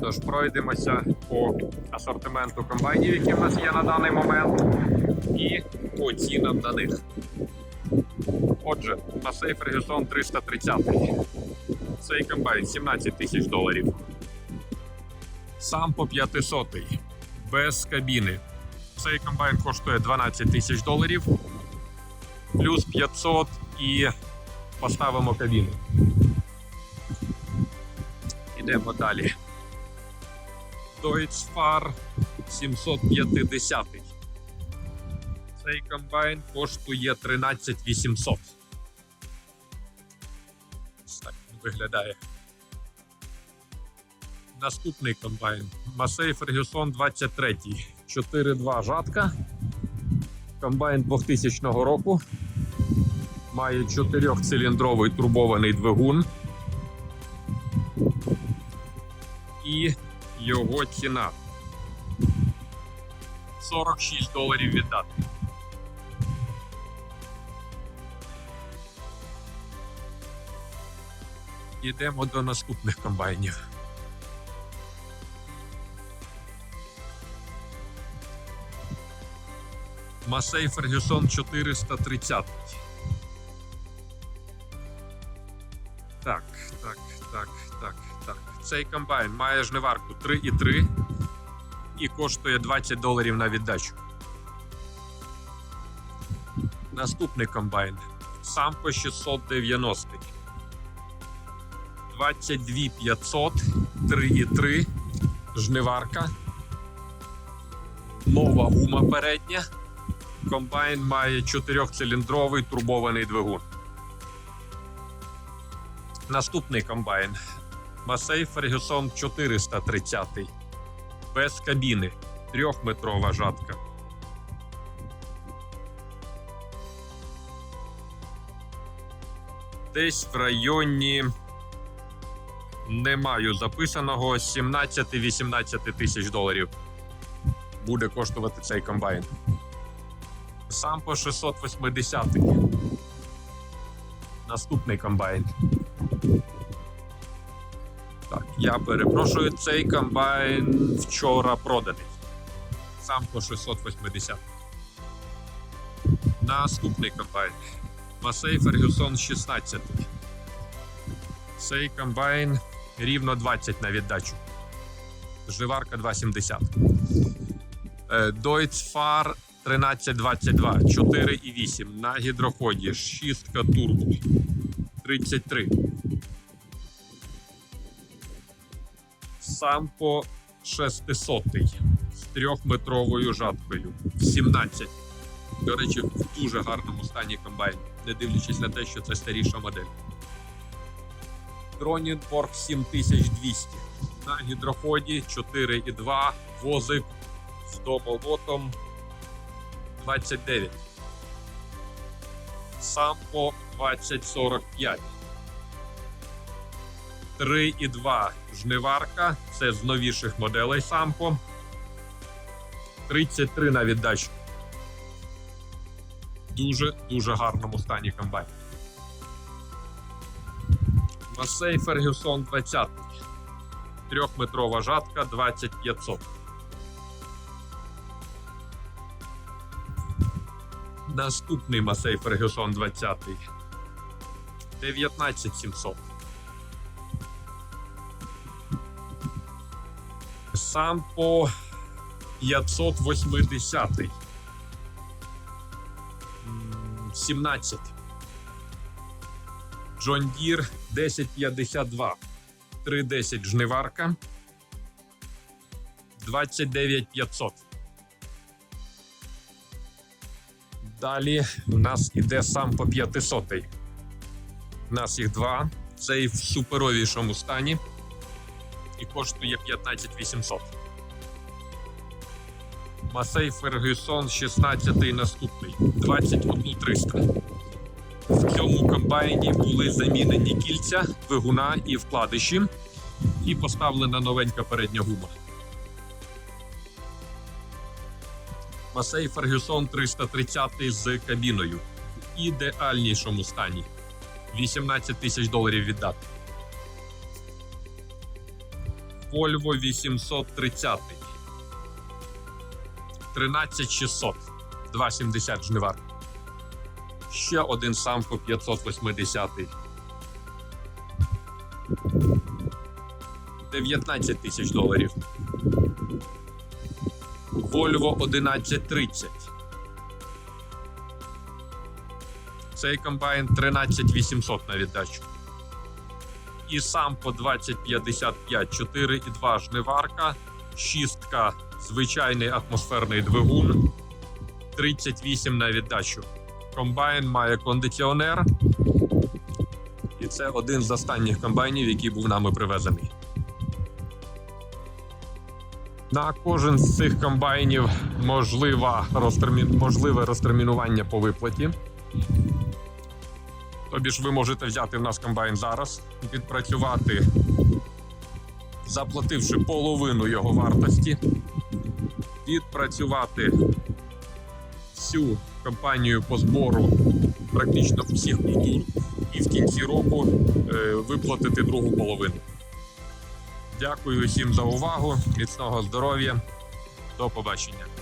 Тож пройдемося по асортименту комбайнів, які в нас є на даний момент, і по цінам на них. Отже, Massey Ferguson 330. Цей комбайн 17 тисяч доларів. Сам по 500 без кабіни. Цей комбайн коштує 12 тисяч доларів. Плюс 500 і поставимо кабіну. Ідемо далі. Deutschfar 750. Цей комбайн коштує 13 800. Ось так він виглядає. Наступний комбайн. Massey Ferguson 23. 4.2 жатка. Комбайн 2000 року. Має 4-циліндровий турбований двигун. І його ціна 46 доларів віддати. Йдемо до наступних комбайнів. Масей Фергюсон 430. Так, так, так. Цей комбайн має жниварку 3,3 і коштує 20 доларів на віддачу. Наступний комбайн. Сампо 690. 22 500, 3,3, жниварка. Нова гума передня. Комбайн має 4-циліндровий турбований двигун. Наступний комбайн. Масей Фергюсон 430. Без кабіни. Трьохметрова жатка. Десь в районі не маю записаного 17-18 тисяч доларів буде коштувати цей комбайн. Сам по 680. Наступний комбайн. Так, я перепрошую, цей комбайн вчора проданий. Сам по 680. Наступний комбайн. Масей Фергюсон 16. Цей комбайн рівно 20 на віддачу. Живарка 2,70. Е, Deutz-Fahr 1322, 4,8 на гідроході, 6 турбо, 33. Сампо 600 з трьохметровою жаткою, в 17. До речі, в дуже гарному стані комбайн, не дивлячись на те, що це старіша модель. Кронінборг 7200 на гідроході 4,2 возик з домолотом 29. Сампо 2045. 3,2 жниварка. Це з новіших моделей Сампо. 33 на віддачу. Дуже дуже гарному стані комбайн. Масей Фергюсон 20. Трьохметрова жатка 2500. Наступний Масей Фергюсон 20. 19700. Сам по 580. М, 17. Джон Дір 1052. 310 жниварка. 29500. Далі у нас іде сам по 500. У нас їх два. Цей в суперовішому стані і коштує 15 800. Масей Фергюсон 16 наступний 21 300. В цьому комбайні були замінені кільця, двигуна і вкладиші, і поставлена новенька передня гума. Масей Фергюсон 330 з кабіною в ідеальнішому стані. 18 тисяч доларів віддати. Volvo 830. 13600. 2,70 жнивар. Ще один Самко 580. 19 тисяч доларів. Volvo 1130. Цей комбайн 13800 на віддачу. І сам по 2055 4,2 жниварка, шістка, звичайний атмосферний двигун, 38 на віддачу. Комбайн має кондиціонер. І це один з останніх комбайнів, який був нами привезений. На кожен з цих комбайнів можливе розтермінування по виплаті. Тобі ж ви можете взяти в нас комбайн зараз, відпрацювати, заплативши половину його вартості, відпрацювати всю кампанію по збору практично всіх культур і в кінці року е, виплатити другу половину. Дякую всім за увагу, міцного здоров'я, до побачення.